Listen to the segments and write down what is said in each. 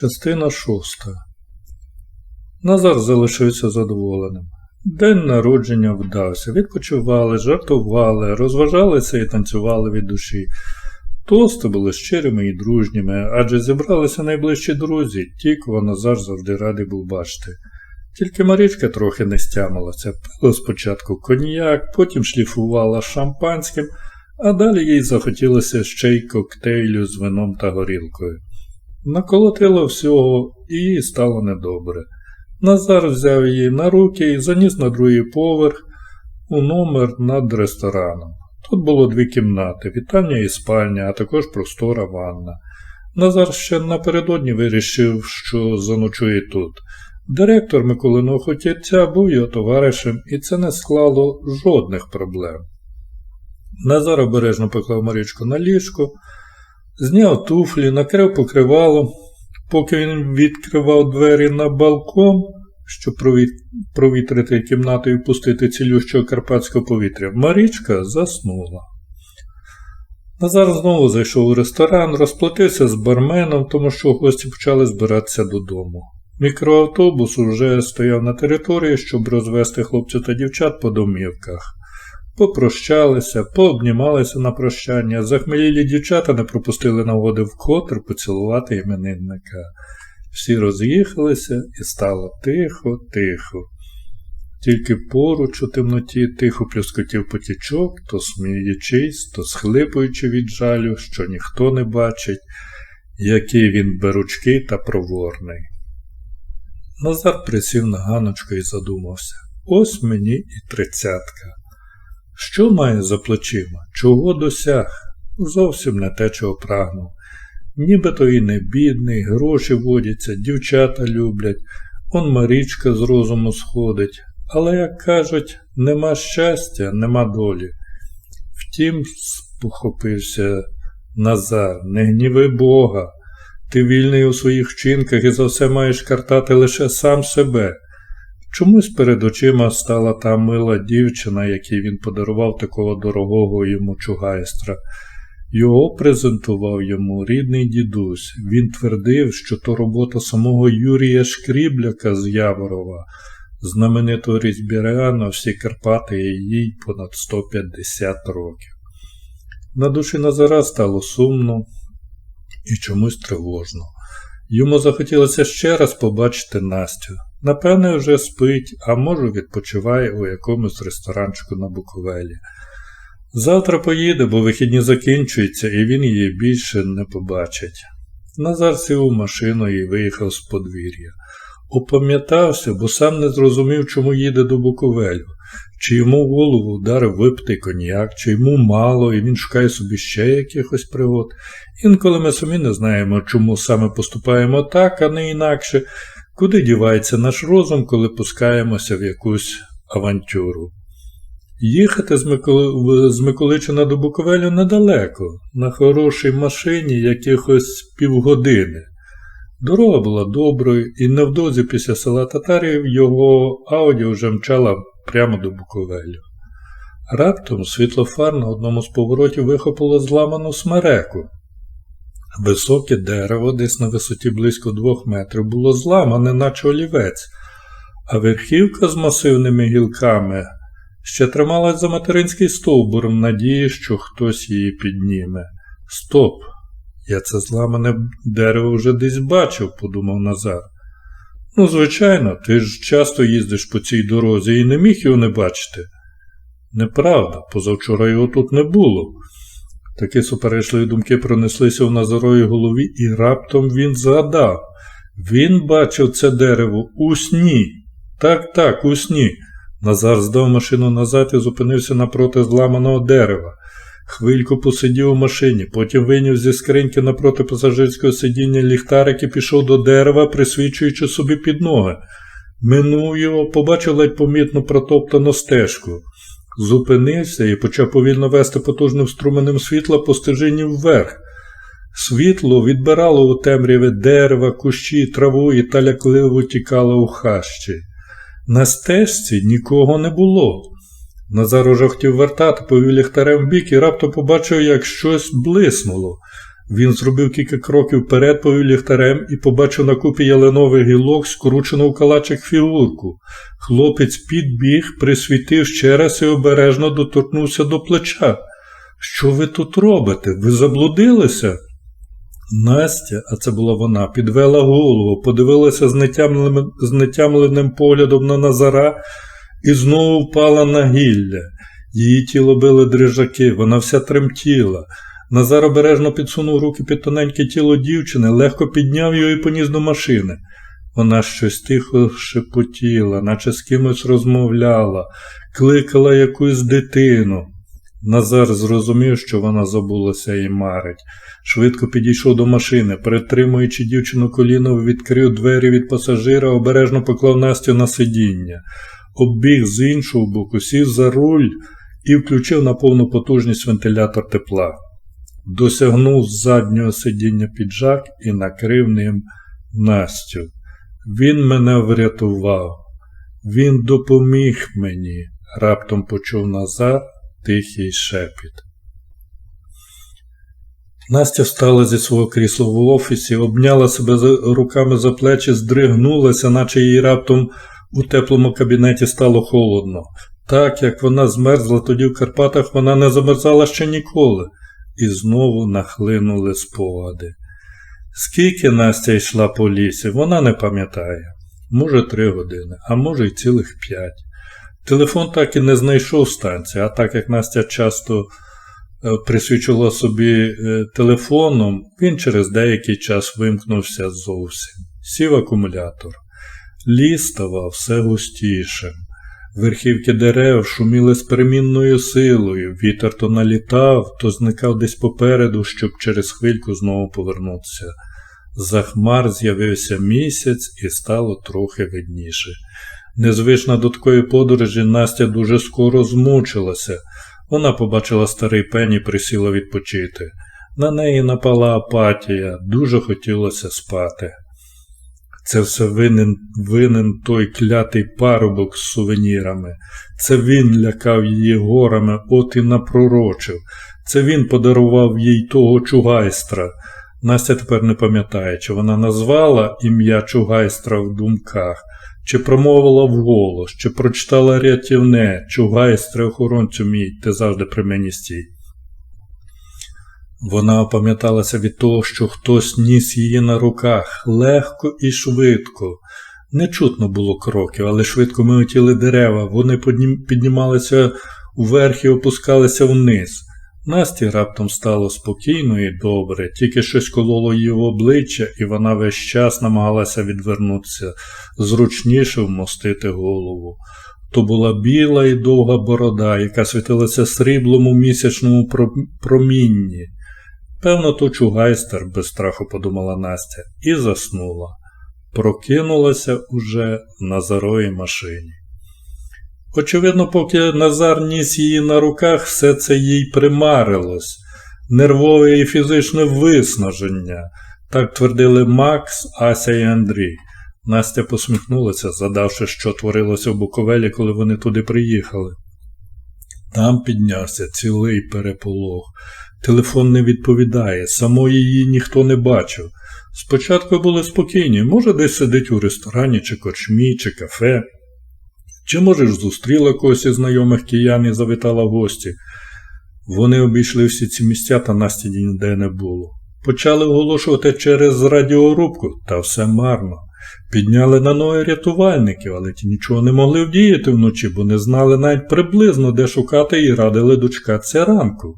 Частина шоста. Назар залишився задоволеним. День народження вдався. Відпочивали, жартували, розважалися і танцювали від душі. Тости були щирими і дружніми, адже зібралися найближчі друзі, ті, кого Назар завжди радий був бачити. Тільки Марічка трохи не стямилася, пила спочатку коньяк, потім шліфувала шампанським, а далі їй захотілося ще й коктейлю з вином та горілкою. Наколотило всього і їй стало недобре. Назар взяв її на руки і заніс на другий поверх у номер над рестораном. Тут було дві кімнати, вітальня і спальня, а також простора ванна. Назар ще напередодні вирішив, що заночує тут. Директор Миколиного хотівця був його товаришем, і це не склало жодних проблем. Назар обережно поклав Марічку на ліжко, зняв туфлі, накрив покривало, поки він відкривав двері на балкон, щоб провітрити кімнату і пустити цілющого карпатського повітря. Марічка заснула. Назар знову зайшов у ресторан, розплатився з барменом, тому що гості почали збиратися додому. Мікроавтобус уже стояв на території, щоб розвести хлопців та дівчат по домівках. Попрощалися, пообнімалися на прощання, захмелілі дівчата не пропустили нагоди вкотре поцілувати іменинника. Всі роз'їхалися і стало тихо, тихо. Тільки поруч у темноті тихо плюскотів потічок, то сміючись, то схлипуючи від жалю, що ніхто не бачить, який він беручкий та проворний. Назар присів на ганочку і задумався. Ось мені і тридцятка. Що має за плечима? Чого досяг? Зовсім не те, чого прагнув. Нібито і не бідний, гроші водяться, дівчата люблять, он Марічка з розуму сходить. Але, як кажуть, нема щастя, нема долі. Втім, спохопився Назар, не гніви Бога. Ти вільний у своїх вчинках і за все маєш картати лише сам себе. Чомусь перед очима стала та мила дівчина, якій він подарував такого дорогого йому чугайстра. Його презентував йому рідний дідусь. Він твердив, що то робота самого Юрія Шкрібляка з Яворова, знаменитого різьбіряна всі Карпати і їй понад 150 років. На душі Назара стало сумно і чомусь тривожно. Йому захотілося ще раз побачити Настю. Напевне, вже спить, а може відпочиває у якомусь ресторанчику на Буковелі. Завтра поїде, бо вихідні закінчуються, і він її більше не побачить. Назар сів у машину і виїхав з подвір'я. Опам'ятався, бо сам не зрозумів, чому їде до Буковелю, чи йому в голову вдарив випитий коньяк, чи йому мало, і він шукає собі ще якихось пригод. Інколи ми самі не знаємо, чому саме поступаємо так, а не інакше, куди дівається наш розум, коли пускаємося в якусь авантюру. Їхати з, Миколи... з Миколичина до Буковелю недалеко, на хорошій машині якихось півгодини. Дорога була доброю, і невдовзі після села Татарів його ауді вже мчала прямо до Буковелю. Раптом світлофар на одному з поворотів вихопило зламану смереку. Високе дерево, десь на висоті близько двох метрів, було зламане, наче олівець, а верхівка з масивними гілками ще трималась за материнський стовбур в надії, що хтось її підніме. Стоп! Я це зламане дерево вже десь бачив, подумав Назар. Ну, звичайно, ти ж часто їздиш по цій дорозі і не міг його не бачити. Неправда, позавчора його тут не було. Такі суперечливі думки пронеслися в Назаровій голові, і раптом він згадав. Він бачив це дерево у сні. Так, так, у сні. Назар здав машину назад і зупинився напроти зламаного дерева. Хвильку посидів у машині, потім виняв зі скриньки напроти пасажирського сидіння ліхтарик і пішов до дерева, присвічуючи собі під ноги. Минув його, побачив ледь помітну протоптану стежку. Зупинився і почав повільно вести потужним струменем світла по стежині вверх. Світло відбирало у темряві дерева, кущі, траву і та лякливо тікало у хащі. На стежці нікого не було. Назар уже хотів вертати, повів ліхтарем в бік і раптом побачив, як щось блиснуло. Він зробив кілька кроків вперед, повів ліхтарем і побачив на купі ялинових гілок скручену в калачик фігурку. Хлопець підбіг, присвітив ще раз і обережно доторкнувся до плеча. Що ви тут робите? Ви заблудилися? Настя, а це була вона, підвела голову, подивилася з нетямленим поглядом на Назара і знову впала на гілля. Її тіло били дрижаки, вона вся тремтіла. Назар обережно підсунув руки під тоненьке тіло дівчини, легко підняв його і поніс до машини. Вона щось тихо шепотіла, наче з кимось розмовляла, кликала якусь дитину. Назар зрозумів, що вона забулася і марить. Швидко підійшов до машини, перетримуючи дівчину коліном, відкрив двері від пасажира, обережно поклав Настю на сидіння, оббіг з іншого боку, сів за руль і включив на повну потужність вентилятор тепла. Досягнув заднього сидіння піджак і накрив ним Настю. Він мене врятував. Він допоміг мені, раптом почув Назар тихий шепіт. Настя встала зі свого крісла в офісі, обняла себе руками за плечі, здригнулася, наче їй раптом у теплому кабінеті стало холодно. Так як вона змерзла тоді в Карпатах, вона не замерзала ще ніколи, і знову нахлинули спогади. Скільки Настя йшла по лісі, вона не пам'ятає. Може, три години, а може й цілих п'ять. Телефон так і не знайшов станції, а так як Настя часто е, присвічувала собі е, телефоном, він через деякий час вимкнувся зовсім. Сів акумулятор. Ліс ставав все густішим. Верхівки дерев шуміли з перемінною силою, вітер то налітав, то зникав десь попереду, щоб через хвильку знову повернутися. За хмар з'явився місяць і стало трохи видніше. Незвична до такої подорожі Настя дуже скоро змучилася. Вона побачила старий пень і присіла відпочити. На неї напала апатія, дуже хотілося спати. Це все винен винен той клятий парубок з сувенірами. Це він лякав її горами, от і напророчив. Це він подарував їй того чугайстра. Настя тепер не пам'ятає, чи вона назвала ім'я чугайстра в думках, чи промовила вголос, чи прочитала рятівне, чугайстре охоронцю мій, ти завжди при мені стій. Вона опам'яталася від того, що хтось ніс її на руках легко і швидко. Не чутно було кроків, але швидко милетіли дерева, вони піднімалися вверх і опускалися вниз. Насті раптом стало спокійно і добре, тільки щось кололо її обличчя, і вона весь час намагалася відвернутися, зручніше вмостити голову. То була біла і довга борода, яка світилася сріблом у місячному промінні. Певно, то чугайстер, без страху подумала Настя, і заснула. Прокинулася уже в Назаровій машині. Очевидно, поки Назар ніс її на руках, все це їй примарилось, нервове і фізичне виснаження, так твердили Макс, Ася і Андрій. Настя посміхнулася, задавши, що творилося в Буковелі, коли вони туди приїхали. Там піднявся цілий переполох. Телефон не відповідає, самої її ніхто не бачив. Спочатку були спокійні, може, десь сидить у ресторані, чи корчмі, чи кафе. Чи, може ж, зустріла когось із знайомих киян і завітала в гості. Вони обійшли всі ці місця, та Насті ніде не було. Почали оголошувати через радіорубку, та все марно. Підняли на ноги рятувальників, але ті нічого не могли вдіяти вночі, бо не знали навіть приблизно, де шукати і радили дочкатися ранку.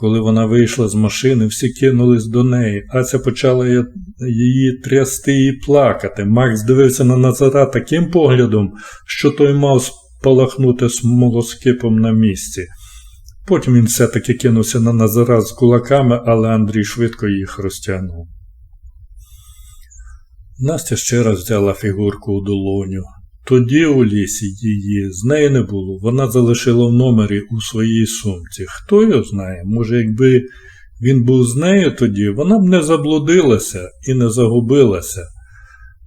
Коли вона вийшла з машини, всі кинулись до неї. Ася почала її трясти і плакати. Макс дивився на Назара таким поглядом, що той мав спалахнути смолоскипом на місці. Потім він все-таки кинувся на Назара з кулаками, але Андрій швидко їх розтягнув. Настя ще раз взяла фігурку у долоню. Тоді у лісі її з неї не було, вона залишила в номері у своїй сумці. Хто його знає, може, якби він був з нею тоді, вона б не заблудилася і не загубилася.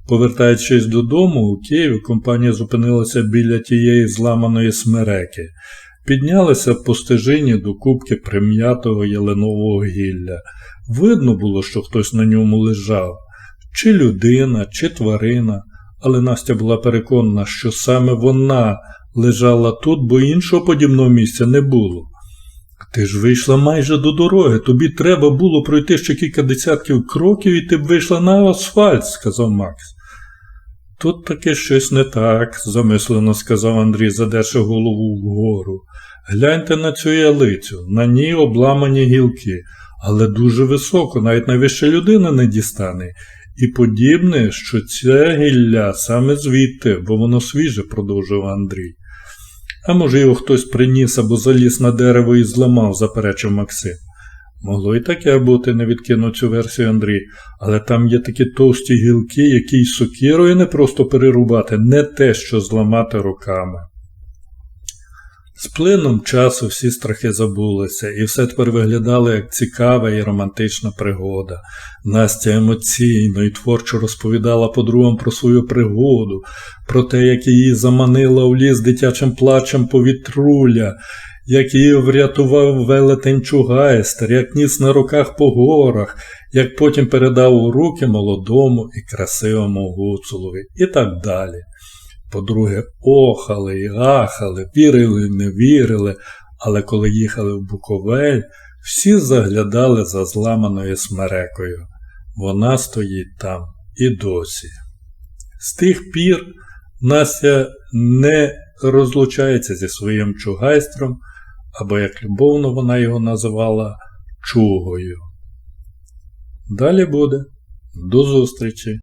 Повертаючись додому, у Києві компанія зупинилася біля тієї зламаної смереки, піднялися по стежині до кубки прим'ятого ялинового гілля. Видно було, що хтось на ньому лежав, чи людина, чи тварина, але Настя була переконана, що саме вона лежала тут, бо іншого подібного місця не було. Ти ж вийшла майже до дороги, тобі треба було пройти ще кілька десятків кроків, і ти б вийшла на асфальт, сказав Макс. Тут таки щось не так, замислено сказав Андрій, задерши голову вгору. Гляньте на цю ялицю, на ній обламані гілки, але дуже високо, навіть найвища людина не дістане. І подібне, що це гілля саме звідти, бо воно свіже, продовжив Андрій. А може його хтось приніс або заліз на дерево і зламав, заперечив Максим. Могло і таке бути, не відкинув цю версію Андрій, але там є такі товсті гілки, які й сокирою не просто перерубати, не те, що зламати руками. З плином часу всі страхи забулися, і все тепер виглядало як цікава і романтична пригода. Настя емоційно і творчо розповідала подругам про свою пригоду, про те, як її заманила у ліс дитячим плачем повітруля, як її врятував велетень Чугайстер, як ніс на руках по горах, як потім передав у руки молодому і красивому гуцулові, і так далі. Подруги охали і ахали, вірили не вірили, але коли їхали в Буковель, всі заглядали за зламаною смерекою. Вона стоїть там і досі. З тих пір Настя не розлучається зі своїм чугайстром, або, як любовно вона його називала, чугою. Далі буде. До зустрічі!